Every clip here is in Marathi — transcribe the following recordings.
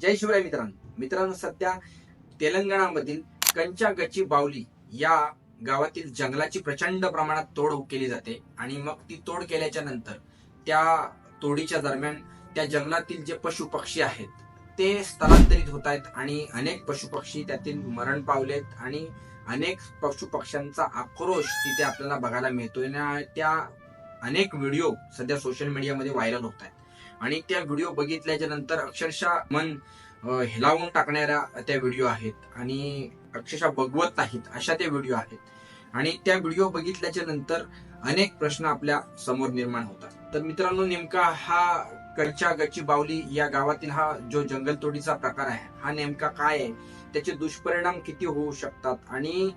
जय शिवराय मित्रांनो. मित्रांनो सध्या तेलंगणामधील कंचागची बावली या गावातील जंगलाची प्रचंड प्रमाणात तोड केली जाते आणि मग ती तोड केल्याच्यानंतर त्या तोडीच्या दरम्यान त्या जंगलातील जे पशु पक्षी आहेत ते स्थलांतरित होत आहेत आणि अनेक पशु पक्षी त्यातील मरण पावलेत आणि अनेक पशु पक्ष्यांचा आक्रोश तिथे आपल्याला बघायला मिळतोय. आणि त्या अनेक व्हिडिओ सध्या सोशल मीडियामध्ये व्हायरल होत आहेत. आणि त्या व्हिडिओ बघितल्याच्या नंतर अक्षरशः मन हिलावून हेलावून टाकणाऱ्या त्या व्हिडिओ आहेत आणि अक्षरशः बघवत नाहीत अशा त्या व्हिडिओ आहेत. आणि त्या व्हिडिओ बघितल्याच्या नंतर अनेक प्रश्न आपल्यासमोर निर्माण होतात. तर मित्रांनो नेमका हा कडच्या गच्ची बावली या गावातील हा जो जंगलतोडीचा प्रकार आहे हा नेमका काय आहे? त्याचे दुष्परिणाम किती होऊ शकतात? आणि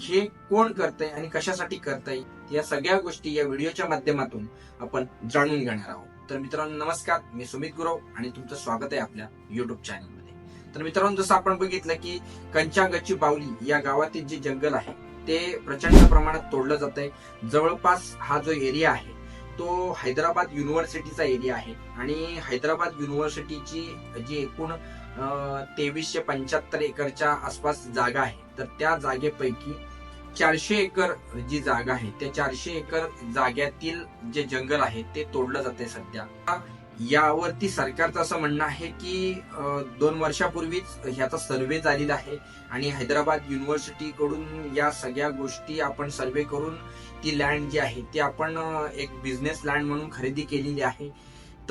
हे कोण करतंय आणि कशासाठी करतंय? या सगळ्या गोष्टी या व्हिडिओच्या माध्यमातून आपण जाणून घेणार आहोत. तर मित्रांनो नमस्कार. मी सुमित गुरव आणि तुमचं स्वागत आहे आपल्या युट्यूब चॅनलमध्ये तर मित्रांनो जसं आपण बघितलं की कंचागची बावली या गावातील जे जंगल आहे ते प्रचंड प्रमाणात तोडलं जात आहे. जवळपास हा जो एरिया आहे तो हैदराबाद युनिव्हर्सिटीचा एरिया आहे. आणि हैदराबाद युनिव्हर्सिटीची जी एकूण तेवीसशे पंच्याहत्तर एकरच्या आसपास जागा आहे तर त्या जागेपैकी चारशे एकर जी जागा आहे त्या चारशे एकर जाग्यातील जे जंगल आहे ते तोडलं जाते सध्या. यावरती सरकारचं असं म्हणणं आहे की दोन वर्षापूर्वीच ह्याचा सर्वे झालेला आहे आणि हैदराबाद युनिव्हर्सिटी कडून या सगळ्या गोष्टी आपण सर्वे करून ती लँड जी आहे ती आपण एक बिझनेस लँड म्हणून खरेदी केलेली आहे.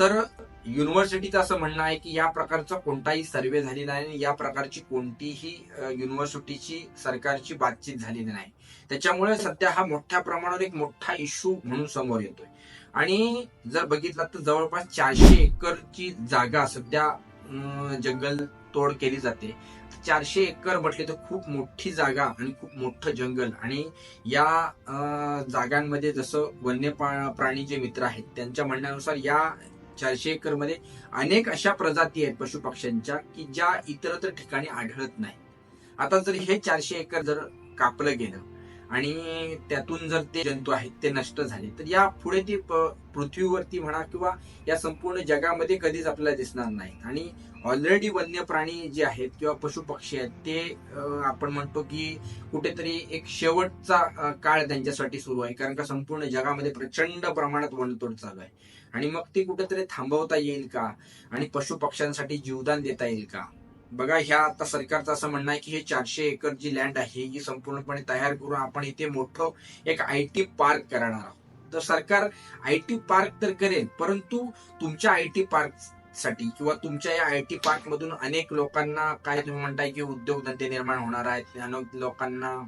तर युनिव्हर्सिटीचं असं म्हणणं आहे की या प्रकारचा कोणताही सर्वे झालेला नाही आणि या प्रकारची कोणतीही युनिव्हर्सिटीची सरकारची बातचीत झालेली नाही. त्याच्यामुळे सध्या हा मोठ्या प्रमाणावर एक मोठा इश्यू म्हणून समोर येतोय. आणि जर बघितलं तर जवळपास चारशे एकरची जागा सध्या अं, जंगल तोड केली जाते. चारशे एकर म्हटले तर खूप मोठी जागा आणि खूप मोठं जंगल आणि या अं, जागांमध्ये जसं वन्य प्राणी जे मित्र आहेत त्यांच्या म्हणण्यानुसार या चारशे एकरमध्ये अनेक अशा प्रजाती आहेत पशु पक्ष्यांच्या की ज्या इतरत्र ठिकाणी आढळत नाही आता जर हे चारशे एकर जर कापलं गेलं आणि त्यातून जर ते जंतू आहेत ते नष्ट झाले तर या पुढे ती पृथ्वीवरती म्हणा किंवा या संपूर्ण जगामध्ये कधीच आपल्याला दिसणार नाही. आणि ऑलरेडी वन्य प्राणी जे आहेत किंवा पशु पक्षी आहेत ते आपण म्हणतो की कुठेतरी एक शेवटचा काळ त्यांच्यासाठी सुरू आहे. कारण का संपूर्ण जगामध्ये प्रचंड प्रमाणात वनतोड चालू आहे. आणि मग ती कुठेतरी थांबवता येईल का? आणि पशु पक्ष्यांसाठी जीवदान देता येईल का? बघा ह्या आता सरकारचं असं म्हणणं आहे की हे चारशे एकर जी लँड आहे ही संपूर्णपणे तयार करून आपण इथे मोठं एक आय टी पार्क करणार आहोत. तर सरकार आय टी पार्क तर करेल परंतु तुमच्या आय टी पार्कसाठी किंवा तुमच्या या आय टी पार्क मधून अनेक लोकांना काय तुम्ही म्हणताय की उद्योगधंदे निर्माण होणार आहेत अनेक लोकांना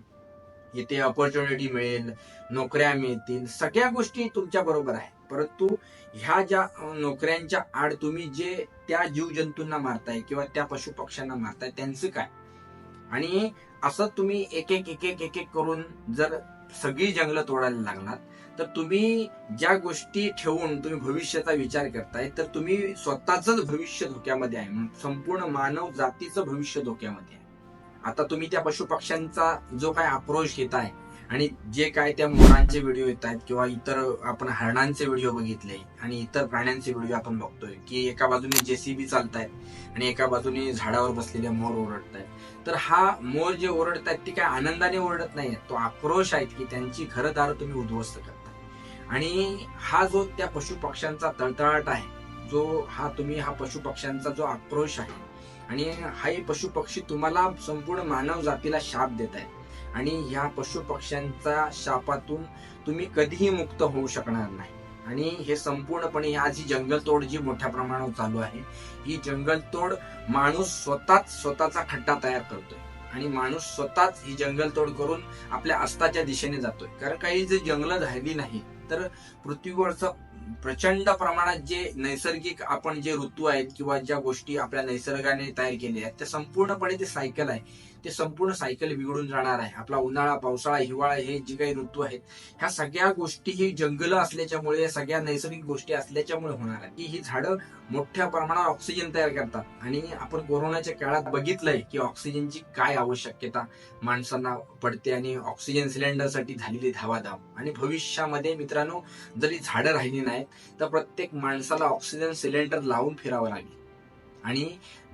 इथे ऑपॉर्च्युनिटी मिळेल नोकऱ्या मिळतील सगळ्या गोष्टी तुमच्या बरोबर आहे परंतु ह्या ज्या नोकऱ्यांच्या आड तुम्ही जे त्या जीवजंतूंना मारताय किंवा त्या पशु पक्ष्यांना मारताय त्यांचं काय? आणि असं तुम्ही एक एक एक एक एक एक करून जर सगळी जंगलं तोडायला लागणार तर तुम्ही ज्या गोष्टी ठेवून तुम्ही भविष्याचा विचार करताय तर तुम्ही स्वतःच भविष्य धोक्यामध्ये आहे. संपूर्ण मानव जातीचं भविष्य धोक्यामध्ये आहे. आता तुम्ही त्या पशुपक्ष्यांचा जो काय अप्रोच घेताय आणि जे काय त्या मोरांचे व्हिडिओ येत आहेत किंवा इतर आपण हरणांचे व्हिडिओ बघितले आणि इतर प्राण्यांचे व्हिडिओ आपण बघतोय की एका बाजूने जेसीबी चालतायत आणि एका बाजूने झाडावर बसलेले मोर ओरडत आहेत तर हा मोर जे ओरडत आहेत ते काय आनंदाने ओरडत नाही तो आक्रोश आहेत की त्यांची घरदार तुम्ही उद्ध्वस्त करता. आणि हा जो त्या पशु पक्ष्यांचा तळतळाट आहे जो हा तुम्ही हा पशु पक्ष्यांचा जो आक्रोश आहे आणि हा पशुपक्षी पशु पक्षी तुम्हाला संपूर्ण मानव जातीला शाप देत आहेत आणि ह्या पशुपक्ष्यांच्या शापातून तुम्ही कधीही मुक्त होऊ शकणार नाही. आणि हे संपूर्णपणे आज ही जंगलतोड जी मोठ्या प्रमाणावर चालू आहे ही जंगलतोड माणूस स्वतःच स्वतःचा खड्डा तयार करतोय. आणि माणूस स्वतःच ही जंगलतोड करून आपल्या अस्ताच्या दिशेने जातोय. कारण काही जे जंगलं राहिली नाही तर पृथ्वीवरचं प्रचंड प्रमाणात जे नैसर्गिक आपण जे ऋतू आहेत किंवा ज्या गोष्टी आपल्या नैसर्गाने तयार केल्या आहेत त्या संपूर्णपणे ते सायकल आहे. ते संपूर्ण सायकल बिघडून जाणार आहे. आपला उन्हाळा पावसाळा हिवाळा हे जे काही ऋतू आहेत ह्या सगळ्या गोष्टी ही जंगल असल्याच्यामुळे सगळ्या नैसर्गिक गोष्टी असल्याच्यामुळे होणार आहे की ही झाडं मोठ्या प्रमाणात ऑक्सिजन तयार करतात. आणि आपण कोरोनाच्या काळात बघितलंय की ऑक्सिजनची काय आवश्यकता माणसांना पडते आणि ऑक्सिजन सिलेंडरसाठी झालेली धावाधाव. आणि भविष्यामध्ये मित्रांनो जरी झाडं राहिली नाहीत तर प्रत्येक माणसाला ऑक्सिजन सिलेंडर लावून फिरावं लागेल. आणि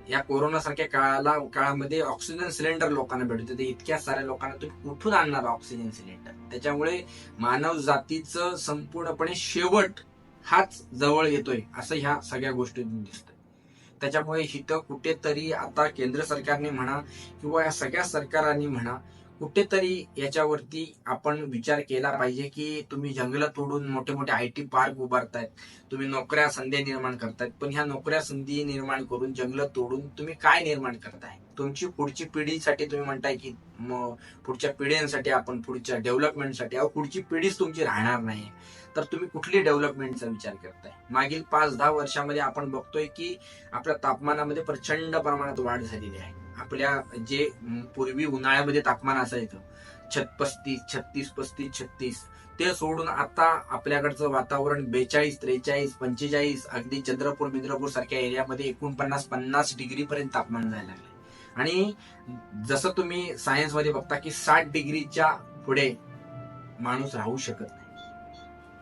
या कोरोना सारख्या काळाला काळामध्ये ऑक्सिजन सिलेंडर लोकांना भेटत ते इतक्या साऱ्या लोकांना तुम्ही कुठून आणणार ऑक्सिजन सिलेंडर त्याच्यामुळे मानव जातीचं संपूर्णपणे शेवट हाच जवळ येतोय असं ह्या सगळ्या गोष्टीतून दिसतंय. त्याच्यामुळे हिथं कुठेतरी आता केंद्र सरकारने म्हणा किंवा या सगळ्या सरकारांनी म्हणा कुठेतरी याच्यावरती आपण विचार केला पाहिजे की तुम्ही जंगलं तोडून मोठे मोठे आय टी पार्क उभारतायत तुम्ही नोकऱ्या संधी निर्माण करतायत पण ह्या नोकऱ्या संधी निर्माण करून जंगलं तोडून तुम्ही काय निर्माण करताय? तुमची पुढची पिढीसाठी तुम्ही म्हणताय की पुढच्या पिढ्यांसाठी आपण पुढच्या डेव्हलपमेंटसाठी अहो पुढची पिढीच तुमची राहणार नाही. तर तुम्ही कुठली डेव्हलपमेंटचा विचार करताय? मागील पाच दहा वर्षामध्ये आपण बघतोय की आपल्या तापमानामध्ये प्रचंड प्रमाणात वाढ झालेली आहे. आपल्या जे पूर्वी उन्हाळ्यामध्ये तापमान असायचं. छत पस्तीस छत्तीस पस्तीस छत्तीस. ते सोडून आता आपल्याकडचं वातावरण बेचाळीस त्रेचाळीस पंचेचाळीस अगदी चंद्रपूर मिंद्रपूर सारख्या एरियामध्ये एकोणपन्नास पन्नास डिग्री पर्यंत तापमान जायला लागले आणि जसं तुम्ही सायन्समध्ये बघता की साठ डिग्रीच्या पुढे माणूस राहू शकत नाही.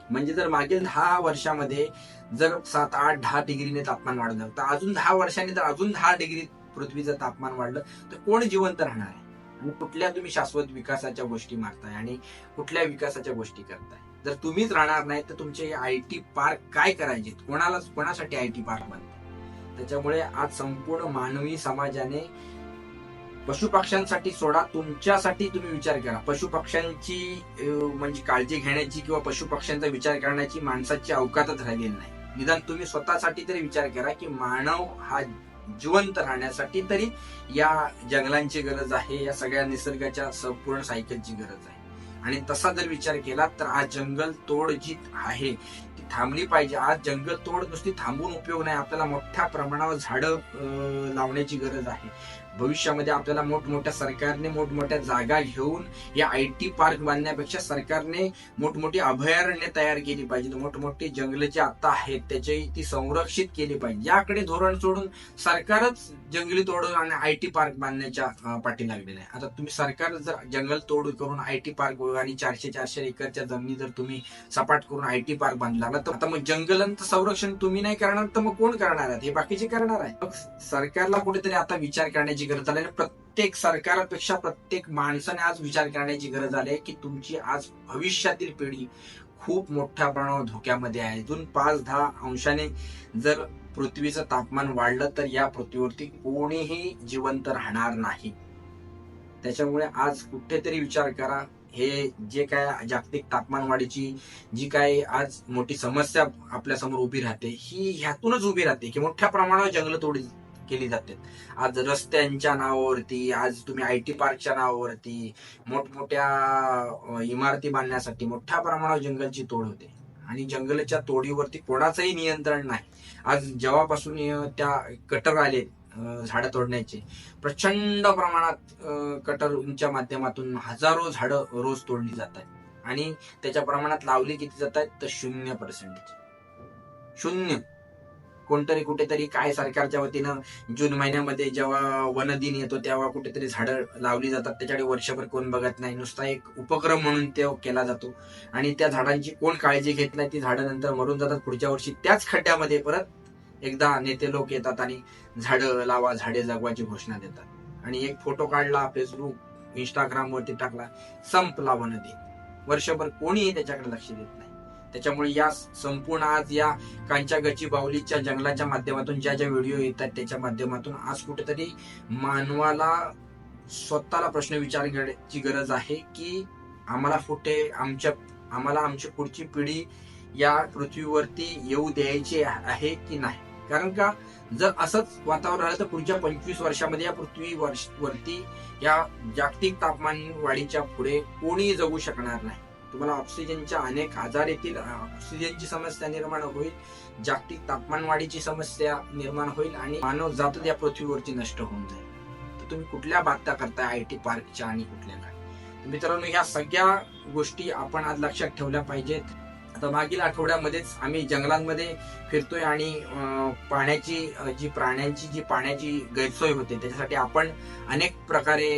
म्हणजे जर मागील दहा वर्षामध्ये जर सात आठ दहा डिग्रीने तापमान वाढलं तर अजून दहा वर्षांनी जर अजून दहा डिग्री पृथ्वीचं तापमान वाढलं तर कोण जिवंत राहणार आहे? आणि कुठल्या तुम्ही शाश्वत विकासाच्या गोष्टी मारताय आणि कुठल्या विकासाच्या गोष्टी करताय? जर तुम्हीच राहणार नाही तर तुमचे आय टी पार्क काय करायचे कोणाला कोणासाठी आय टी पार्क बनतात त्याच्यामुळे आज संपूर्ण मानवी समाजाने पशुपक्ष्यांसाठी सोडा तुमच्यासाठी तुम्ही विचार करा. पशुपक्ष्यांची म्हणजे काळजी घेण्याची किंवा पशुपक्ष्यांचा विचार करण्याची माणसाची अवकातच राहिलेली नाही. निदान तुम्ही स्वतःसाठी तरी विचार करा की मानव हा जिवंत राहण्यासाठी तरी या जंगलांची गरज आहे या सगळ्या निसर्गाच्या संपूर्ण सायकलची गरज आहे. आणि तसा जर विचार केला तर आज जंगल तोड जी आहे. ती थांबली पाहिजे. आज जंगल तोड नुसती थांबून उपयोग नाही. आपल्याला मोठ्या प्रमाणावर झाडं लावण्याची गरज आहे. भविष्यामध्ये आपल्याला मोठमोठ्या सरकारने मोठमोठ्या जागा घेऊन या आय टी पार्क बांधण्यापेक्षा सरकारने मोठमोठी अभयारण्य तयार केली पाहिजे. मोठमोठी जंगले जे आता आहेत त्याची ती संरक्षित केली पाहिजे. याकडे धोरण सोडून सरकारच जंगली तोडून आणि आय टी पार्क बांधण्याच्या पाठी लागलेले आहे आता तुम्ही सरकार जर जंगल तोड करून आय टी पार्क आणि चारशे चारशे एकरच्या जमिनी जर तुम्ही सपाट करून आय टी पार्क बांधला तर आता मग जंगलांचं संरक्षण तुम्ही नाही करणार तर मग कोण करणार आहेत हे बाकीचे करणार आहे. मग सरकारला कुठेतरी आता विचार करण्याची गरज आली आणि प्रत्येक सरकारापेक्षा प्रत्येक माणसाने आज विचार करण्याची गरज आली आहे की तुमची आज भविष्यातील पिढी खूप मोठ्या प्रमाणावर धोक्यामध्ये आहे. अजून पाच दहा अंशाने जर पृथ्वीचं तापमान वाढलं तर या पृथ्वीवरती कोणीही जिवंत राहणार नाही. त्याच्यामुळे आज कुठेतरी विचार करा. हे जे काय जागतिक तापमान वाढीची जी काय आज मोठी समस्या आपल्यासमोर उभी राहते ही ह्यातूनच उभी राहते की मोठ्या प्रमाणावर जंगल तोडी केली जाते. आज रस्त्यांच्या नावावरती आज तुम्ही आय टी पार्कच्या नावावरती मोठमोठ्या इमारती बांधण्यासाठी मोठ्या प्रमाणावर जंगलची तोड होते. आणि जंगलाच्या तोडीवरती कोणाचंही नियंत्रण नाही. आज जेव्हापासून त्या कटर आले झाडं तोडण्याचे प्रचंड प्रमाणात कटरच्या माध्यमातून हजारो झाडं रोज तोडली जात आहेत आणि त्याच्या प्रमाणात लावली किती जात आहेत तर शून्य पर्सेंटेज शून्य. कोणतरी कुठेतरी काय सरकारच्या वतीनं जून महिन्यामध्ये जेव्हा वन दिन येतो तेव्हा कुठेतरी झाडं लावली जातात. त्याच्याकडे वर्षभर कोण बघत नाही. नुसता एक उपक्रम म्हणून ते केला जातो. आणि त्या झाडांची कोण काळजी घेत नाही ती झाडं नंतर मरून जातात. पुढच्या वर्षी त्याच खड्ड्यामध्ये परत एकदा नेते लोक येतात आणि झाडं लावा झाडे जगवायची घोषणा देतात. आणि एक फोटो काढला फेसबुक इंस्टाग्राम वरती टाकला संपला वन दिन वर्षभर कोणीही त्याच्याकडे लक्ष देत नाही. त्याच्यामुळे या संपूर्ण आज या कांच्या गची बाहुलीच्या जंगलाच्या माध्यमातून ज्या ज्या व्हिडिओ येतात त्याच्या माध्यमातून आज कुठेतरी मानवाला स्वतःला प्रश्न विचारण्याची गरज आहे की आम्हाला कुठे आमच्या आम्हाला आमची पुढची पिढी या पृथ्वीवरती येऊ द्यायची आहे की नाही? कारण का जर असंच वातावरण राहिलं तर पुढच्या पंचवीस वर्षामध्ये या पृथ्वी वरती या जागतिक तापमान वाढीच्या पुढे कोणी जगू शकणार नाही. तुम्हाला ऑक्सिजनच्या अनेक आजार येतील. ऑक्सिजनची समस्या निर्माण होईल. जागतिक तापमानवाढीची समस्या निर्माण होईल आणि मानव जातच या पृथ्वीवरची नष्ट होऊन जाईल. तर तुम्ही कुठल्या बातम्या करताय? आय टी पार्कच्या आणि कुठल्या काय तर मित्रांनो ह्या सगळ्या गोष्टी आपण आज लक्षात ठेवल्या पाहिजेत. तर मागील आठवड्यामध्येच आम्ही जंगलांमध्ये फिरतोय आणि पाण्याची जी प्राण्यांची जी पाण्याची गैरसोय होते त्याच्यासाठी आपण अनेक प्रकारे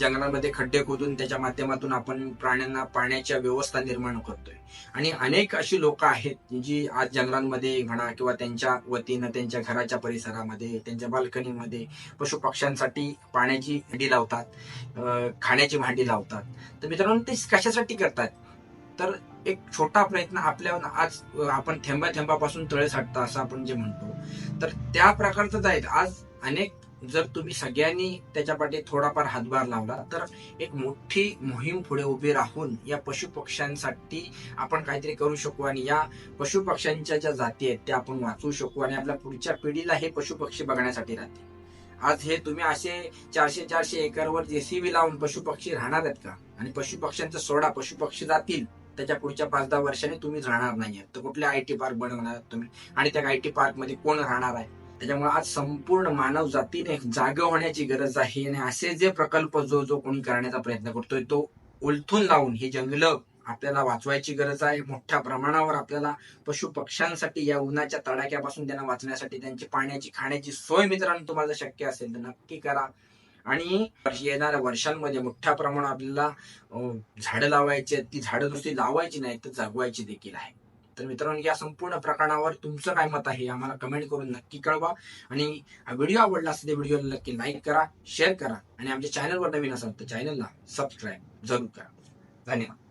जंगलांमध्ये खड्डे खोदून त्याच्या माध्यमातून आपण प्राण्यांना पाण्याच्या व्यवस्था निर्माण करतोय. आणि अनेक अशी लोक आहेत जी आज जंगलांमध्ये म्हणा किंवा त्यांच्या वतीनं त्यांच्या घराच्या परिसरामध्ये त्यांच्या बाल्कनीमध्ये पशु पक्ष्यांसाठी पाण्याची भांडी लावतात खाण्याची भांडी लावतात. तर मित्रांनो ते कशासाठी करतात? तर एक छोटा प्रयत्न आपल्या आज आपण थेंबा थेंबापासून तळे साठता असं आपण जे म्हणतो. तर त्या प्रकारचंच आहेत आज अनेक जर तुम्ही सगळ्यांनी त्याच्या पाठी थोडाफार हातभार लावला तर एक मोठी मोहीम पुढे उभी राहून या पशु पक्ष्यांसाठी आपण काहीतरी करू शकू आणि या पशु पक्ष्यांच्या ज्या जाती आहेत त्या आपण वाचवू शकू आणि आपल्या पुढच्या पिढीला हे पशु पक्षी बघण्यासाठी राहते आज हे तुम्ही असे चारशे चारशे एकरवर जेसीबी लावून पशु पक्षी राहणार आहेत का? आणि पशु पक्ष्यांचा सोडा पशु पक्षी जातील. त्याच्या पुढच्या पाच दहा वर्षांनी तुम्ही राहणार नाहीये. तर कुठले आय टी पार्क बनवणार तुम्ही? आणि त्या आय टी पार्कमध्ये कोण राहणार आहे? त्याच्यामुळे आज संपूर्ण मानव जातीने जाग होण्याची गरज आहे आणि असे जे प्रकल्प जो जो कोणी करण्याचा प्रयत्न करतोय तो उलथून लावून हे जंगलं आपल्याला वाचवायची गरज आहे. मोठ्या प्रमाणावर आपल्याला पशु पक्ष्यांसाठी या उन्हाच्या तडाख्यापासून त्यांना वाचण्यासाठी त्यांची पाण्याची खाण्याची सोय मित्रांनो तुम्हाला जर शक्य असेल तर नक्की करा. आणि येणाऱ्या वर्षांमध्ये मोठ्या प्रमाणात आपल्याला झाडं लावायची आहेत. ती झाडं नुसती लावायची नाहीत तर जगवायची देखील आहे. तर मित्रांनो या संपूर्ण प्रकरणावर तुमचं काय मत आहे आम्हाला कमेंट करून नक्की कळवा. आणि हा व्हिडिओ आवडला असेल तर व्हिडिओला नक्की लाईक करा शेअर करा. आणि आमच्या चॅनलवर नवीन असाल तर चॅनलला सबस्क्राईब जरूर करा. धन्यवाद.